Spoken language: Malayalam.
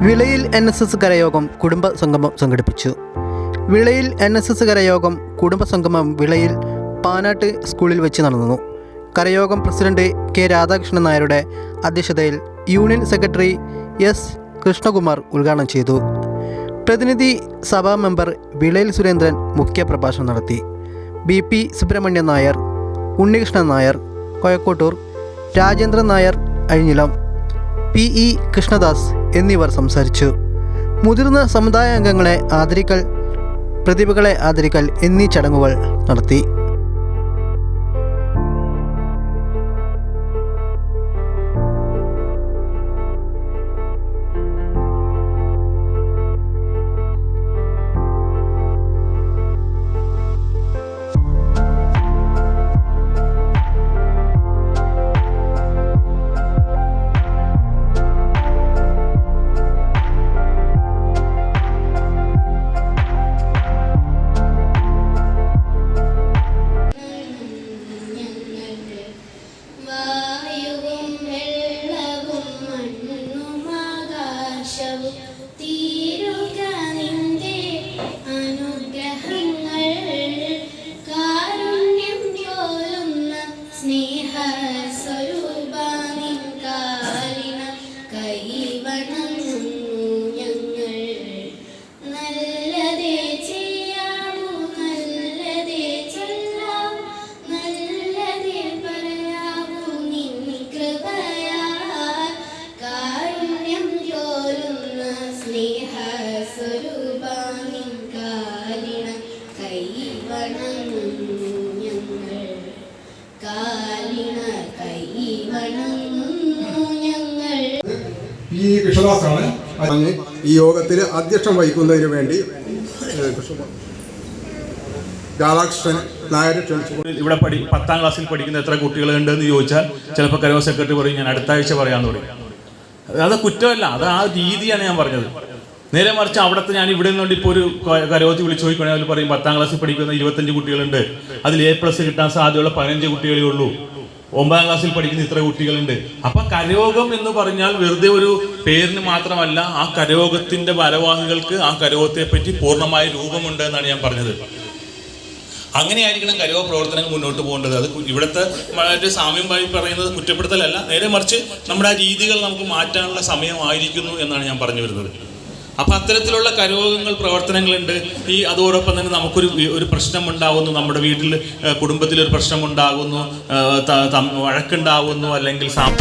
വിളയിൽ എൻ എസ് എസ് കരയോഗം കുടുംബ സംഗമം സംഘടിപ്പിച്ചു. വിളയിൽ എൻ എസ് എസ് കരയോഗം കുടുംബ സംഗമം വിളയിൽ പാനാട്ട് സ്കൂളിൽ വെച്ച് നടന്നു. കരയോഗം പ്രസിഡന്റ് കെ രാധാകൃഷ്ണൻ നായരുടെ അധ്യക്ഷതയിൽ യൂണിയൻ സെക്രട്ടറി എസ് കൃഷ്ണകുമാർ ഉദ്ഘാടനം ചെയ്തു. പ്രതിനിധി സഭാ മെമ്പർ വിളയിൽ സുരേന്ദ്രൻ മുഖ്യ പ്രഭാഷണം നടത്തി. B P Subramanian Nair Unnikrishnan Nair Koyakkottur Rajendran Nair Azhinjilam P E Krishnadas എന്നിവർ സംസാരിച്ചു. മുതിർന്ന സമുദായ അംഗങ്ങളെ ആദരിക്കൽ പ്രതിഭകളെ ആദരിക്കൽ എന്നീ ചടങ്ങുകൾ നടത്തി. പി കൃഷ്ണദാസാണ് ഈ യോഗത്തിൽ അധ്യക്ഷം വഹിക്കുന്നതിന് വേണ്ടി രാധാകൃഷ്ണൻ നായർ ക്ഷണിച്ചു. ഇവിടെ പഠി പത്താം ക്ലാസ്സിൽ പഠിക്കുന്ന എത്ര കുട്ടികളുണ്ട് എന്ന് ചോദിച്ചാൽ ചിലപ്പോൾ കരോ സെക്രട്ടറി പറയും ഞാൻ അടുത്ത ആഴ്ച പറയാമെന്ന് പറയും. അത് കുറ്റമല്ല അത് ആ രീതിയാണ് ഞാൻ പറഞ്ഞത്. നേരെ മറിച്ച് അവിടുത്തെ ഞാൻ ഇവിടെ നിന്നുകൊണ്ട് ഇപ്പോൾ ഒരു കരോത്തി വിളിച്ചു നോക്കുകയാണെങ്കിൽ അവർ പറയും പത്താം ക്ലാസ്സിൽ പഠിക്കുന്ന ഇരുപത്തഞ്ച് കുട്ടികളുണ്ട്. അതിൽ എ പ്ലസ് കിട്ടാൻ സാധ്യതയുള്ള പതിനഞ്ച് കുട്ടികളേ ഉള്ളൂ. ഒമ്പതാം ക്ലാസ്സിൽ പഠിക്കുന്ന ഇത്ര കുട്ടികളുണ്ട്. അപ്പൊ കരയോഗം എന്ന് പറഞ്ഞാൽ വെറുതെ ഒരു പേരിന് മാത്രമല്ല ആ കരയോഗത്തിന്റെ ഭാരവാഹികൾക്ക് ആ കരയോഗത്തെ പറ്റി പൂർണമായ രൂപമുണ്ട് എന്നാണ് ഞാൻ പറഞ്ഞത്. അങ്ങനെയായിരിക്കണം കരയോഗ പ്രവർത്തനങ്ങൾ മുന്നോട്ട് പോകേണ്ടത്. അത് ഇവിടുത്തെ വളരെ സാമ്യം വഴി പറയുന്നത് കുറ്റപ്പെടുത്തലല്ല. നേരെ മറിച്ച് നമ്മുടെ ആ രീതികൾ നമുക്ക് മാറ്റാനുള്ള സമയമായിരിക്കുന്നു എന്നാണ് ഞാൻ പറഞ്ഞു വരുന്നത്. അപ്പൊ അത്തരത്തിലുള്ള കരോഗങ്ങൾ പ്രവർത്തനങ്ങളുണ്ട്. ഈ അതോടൊപ്പം തന്നെ നമുക്കൊരു ഒരു പ്രശ്നം ഉണ്ടാകുന്നു നമ്മുടെ വീട്ടിൽ കുടുംബത്തിൽ ഒരു പ്രശ്നം ഉണ്ടാകുന്നു വഴക്കുണ്ടാകുന്നു അല്ലെങ്കിൽ സാം